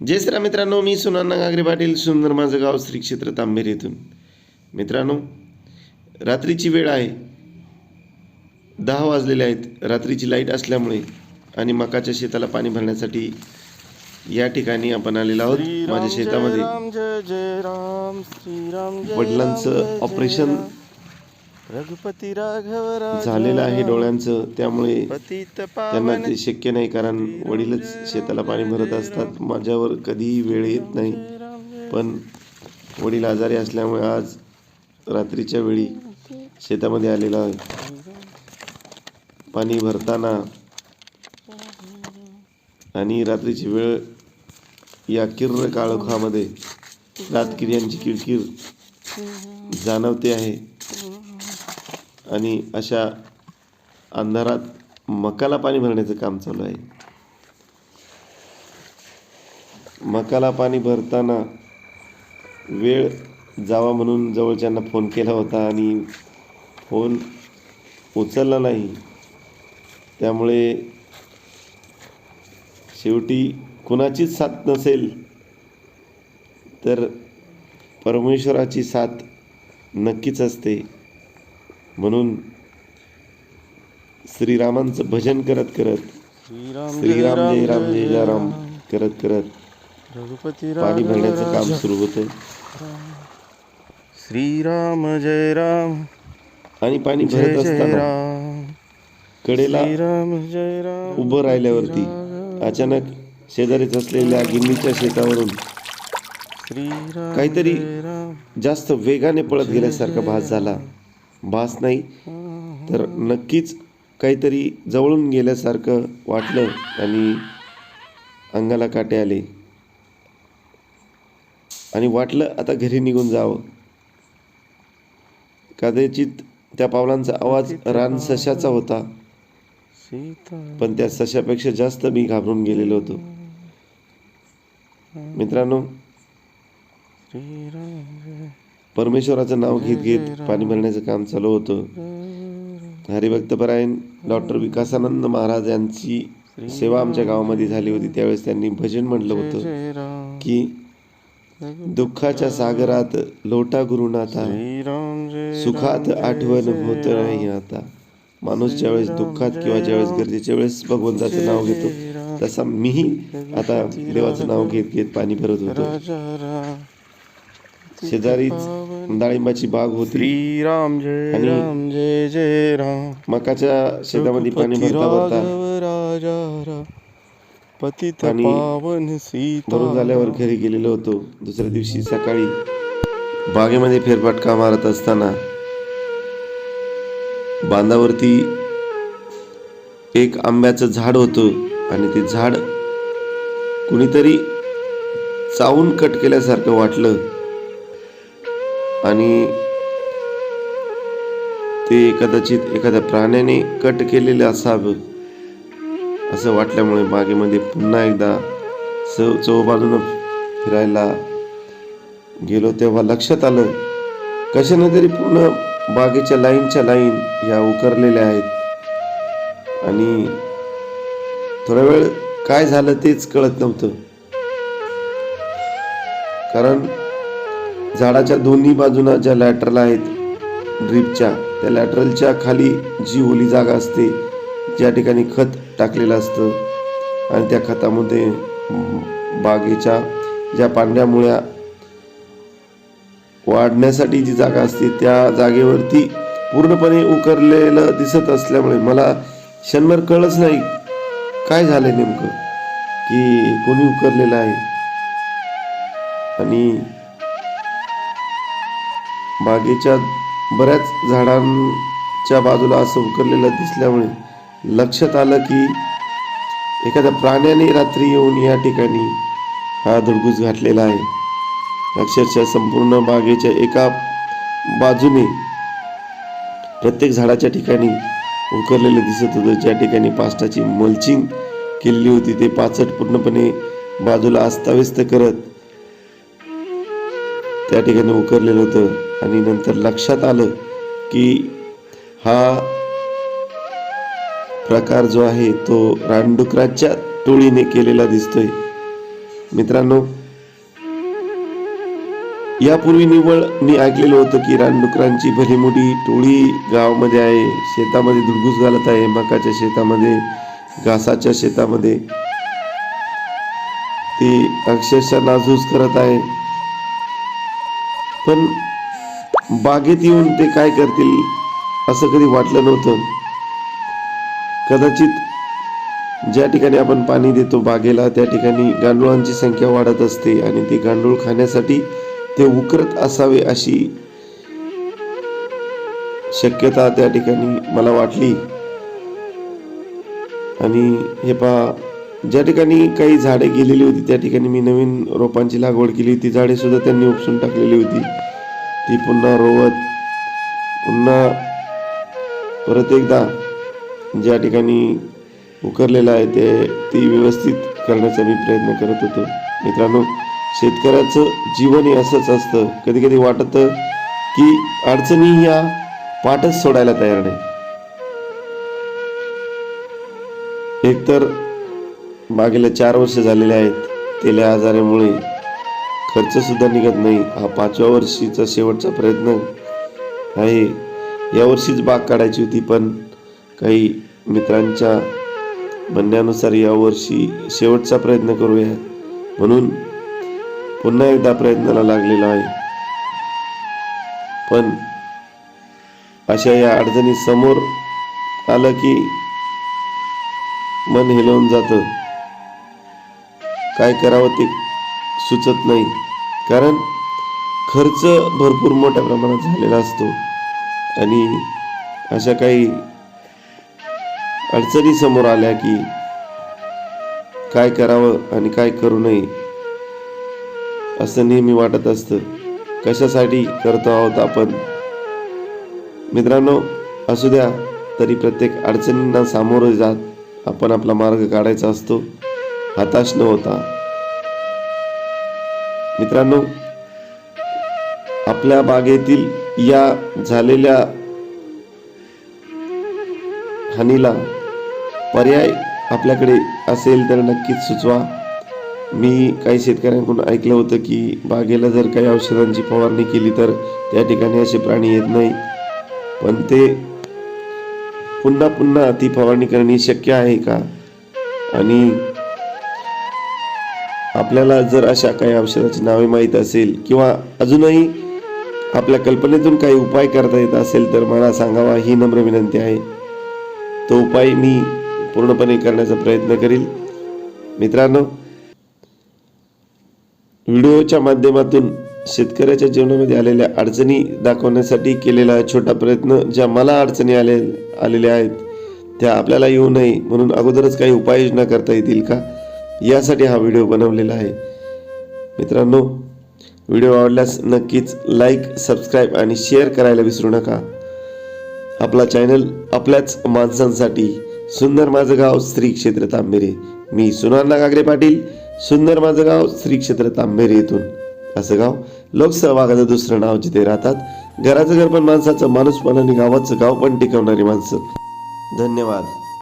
जय श्रीराम मित्रांनो मी सुनाना गागरे पाटील सुंदर माझं गाव श्री क्षेत्र तांबेर येथून. मित्रांनो रात्रीची वेळ आहे. दहा वाजलेले आहेत. रात्रीची लाइट असल्यामुळे आणि मकाच्या शेताला पाणी भरण्यासाठी या ठिकाणी आपण आलेलो आहोत. माझ्या शेतामध्ये जय जय राम श्रीराम जय वडिलांचं ऑपरेशन. रघुपती राघव झालेलं आहे डोळ्यांचं त्यामुळे त्यांना ते शक्य नाही कारण वडीलच शेताला पाणी भरत असतात. माझ्यावर कधीही वेळ येत नाही. पण वडील आजारी असल्यामुळे आज रात्रीच्या वेळी शेतामध्ये आलेला आहे. पाणी भरताना आणि रात्रीची वेळ या किर्र काळोखामध्ये रातकिर्यांची किरकिर जाणवते आहे. आणि अशा अंधारात मकाला पाणी भरण्याचं काम चालू आहे. मकाला पाणी भरताना वेळ जावा म्हणून जवळच्यांना फोन केला होता आणि फोन उचलला नाही. त्यामुळे शेवटी कुणाचीच साथ नसेल तर परमेश्वराची साथ नक्कीच असते. म्हणून श्रीरामांचं भजन करत करत श्रीराम जय राम जय जय राम. करत करत पाणी भरण्याचं काम. सुरू होतं श्रीराम जय राम. आणि पाणी भरत असताना कडेला श्रीराम जय राम. उभं राहिल्यावरती अचानक शेजारीच असलेल्या गिन्नीच्या शेतावरून काहीतरी जास्त वेगाने पळत गेल्यासारखा भास झाला. भास नाही. तर नक्कीच काहीतरी जवळून गेल्यासारखं वाटलं आणि अंगाला काटे आले. आणि वाटलं आता घरी निघून जावं. कदाचित त्या पावलांचा आवाज रान सशाचा होता. पण त्या सशापेक्षा जास्त मी घाबरून गेलेलो होतो. मित्रांनो परमेश्वराचं नाव घेत घेत पाणी भरण्याचं काम चालू होतं. हरिभक्तपरायण डॉक्टर विकासानंद महाराज यांची सेवा आमच्या गावामध्ये झाली होती. त्यावेळेस त्यांनी भजन म्हटलं होतं की दुःखाच्या सागरात लोटा गुरुनाथा सुखात आठवण होत नाही आता. माणूस ज्यावेळेस दुःखात किंवा ज्यावेळेस गरजेच्या वेळेस भगवंताचं नाव घेतो तसा मीही आता देवाचं नाव घेत घेत पाणी भरत होतो. शेजारीच डाळिंबाची बाग होती. श्रीराम जय आणि राम जय जय राम. मकाच्या शेतामध्ये पाणी रघुपती भरता भरता राघव राजा राम पतित आणि पावन सीता झाल्यावर घरी गेलेलो होतो. दुसऱ्या दिवशी सकाळी बागेमध्ये फेरफटका मारत असताना बांधावरती एक आंब्याचं झाड होतं आणि ते झाड कुणीतरी चावून कट केल्यासारखं वाटलं. आणि ते कदाचित एखाद्या प्राण्याने कट केलेलं असावं. असं वाटल्यामुळे बागेमध्ये पुन्हा एकदा चव चौबाजून फिरायला गेलो तेव्हा लक्षात आलं कशाने तरी पूर्ण बागेच्या लाईनच्या लाईन ह्या उकरलेल्या आहेत. आणि थोडा वेळ काय झालं तेच कळत नव्हतं. कारण झाडाच्या दोन्ही बाजूना ज्या लॅटरल आहेत ड्रीपच्या त्या लॅटरलच्या खाली जी ओली जागा असते ज्या ठिकाणी खत टाकलेलं असतं आणि त्या खतामध्ये बागेच्या ज्या पांढऱ्या मुळ्या वाढण्यासाठी जी जागा असते त्या जागेवरती पूर्णपणे उकरलेलं दिसत असल्यामुळे मला क्षणभर कळच नाही काय झालंय नेमकं की कोणी उकरलेलं आहे. आणि बागेच्या बऱ्याच झाडांच्या बाजूला असं उकरलेलं दिसल्यामुळे लक्षात आलं की एखाद्या प्राण्याने रात्री येऊन या ठिकाणी हा धडकूस घातलेला आहे. अक्षरशः संपूर्ण बागेच्या एका बाजूने प्रत्येक झाडाच्या ठिकाणी उकरलेलं दिसत होतं. ज्या ठिकाणी पास्टाची मल्चिंग केलेली होती ते पाचट पूर्णपणे बाजूला अस्ताव्यस्त करत त्या ठिकाणी उकरलेलं होतं. आणि नंतर लक्षात आलं की हा प्रकार जो आहे तो रानडुकराच्या टोळीने केलेला दिसतोय. मित्रांनो यापूर्वी निव्वळ मी ऐकलेलं होतं की रानडुकरांची भलीमोठी टोळी गावामध्ये आहे शेतामध्ये धुडगूस घालत आहे मकाच्या शेतामध्ये घासाच्या शेतामध्ये. ते अक्षरशः नाजूस करत आहे. पण बागेत येऊन ते काय करतील असं कधी वाटलं नव्हतं. कदाचित ज्या ठिकाणी आपण पाणी देतो बागेला त्या ठिकाणी गांडुळांची संख्या वाढत असते आणि ते गांडूळ खाण्यासाठी ते उकरत असावे अशी शक्यता त्या ठिकाणी मला वाटली. आणि हे पहा ज्या ठिकाणी काही झाडे गेलेली होती त्या ठिकाणी मी नवीन रोपांची लागवड केली ती झाडे सुद्धा त्यांनी उपसून टाकलेली होती. ती पुन्हा रोवत पुन्हा परत एकदा ज्या ठिकाणी उकरलेलं आहे ते ती व्यवस्थित करण्याचा मी प्रयत्न करत होतो. मित्रांनो शेतकऱ्याचं जीवन हे असंच असतं. कधी कधी वाटतं की अडचणी ह्या पाठच सोडायला तयार नाही. एकतर मागेला चार वर्ष झालेले आहेत. तेल्या आजारामुळे खर्च सुद्धा निघत नाही. हा पाचव्या वर्षीचा शेवटचा प्रयत्न आहे. यावर्षीच बाग काढायची होती पण काही मित्रांच्या म्हणण्यानुसार यावर्षी शेवटचा प्रयत्न करूया म्हणून पुन्हा एकदा प्रयत्नाला लागलेला आहे. पण अशा या अडचणी समोर आलं की मन हेलवून जातं. काय करावं ते सुचत नाही. कारण खर्च भरपूर मोठ्या प्रमाणात झालेला असतो. आणि अशा काही अडचणी समोर आल्या की काय करावं आणि काय करू नये असं नेहमी वाटत असतं. कशासाठी करतो आहोत आपण? मित्रांनो असू द्या तरी प्रत्येक अडचणींना सामोरं जात आपण आपला मार्ग काढायचा असतो. हताश न होता. मित्रांनो आपल्या बागेतील या झालेल्या हानीला पर्याय आपल्याकडे असेल तर नक्कीच सुचवा. मी काही शेतकऱ्यांकडून ऐकलं होतं की बागेला जर काही औषधांची फवारणी केली तर त्या ठिकाणी असे प्राणी येत नाही. पण ते पुन्हा पुन्हा ती फवारणी करणे शक्य आहे का? आणि आपल्याला जर अशा काही औषधाची नावे माहीत असेल किंवा अजूनही आपल्या कल्पनेतून काही उपाय करता येत असेल तर मला सांगावा ही नम्र विनंती आहे. तो उपाय मी पूर्णपणे करण्याचा प्रयत्न करील. मित्रांनो व्हिडिओच्या माध्यमातून शेतकऱ्याच्या जीवनामध्ये आलेल्या अडचणी दाखवण्यासाठी केलेला छोटा प्रयत्न ज्या मला अडचणी आले आलेल्या आहेत त्या आपल्याला येऊ नये म्हणून अगोदरच काही उपाययोजना करता येतील का? यासाठी हा व्हिडिओ बनवलेला आहे. मित्रांनो व्हिडिओ आवडल्यास नक्कीच लाईक सबस्क्राईब आणि शेअर करायला विसरू नका. आपला चॅनल आपल्याच माणसांसाठी. सुंदर माझं गाव श्री क्षेत्र तांबेरे. मी सुनाना गागरे पाटील सुंदर माझं गाव श्री क्षेत्र तांबेरे येथून. असं गाव लोकसहभागाचं दुसरं नाव जिथे राहतात घराचं घर पण माणसाचं माणूस पण आणि गावाचं गाव पण टिकवणारी माणसं. धन्यवाद.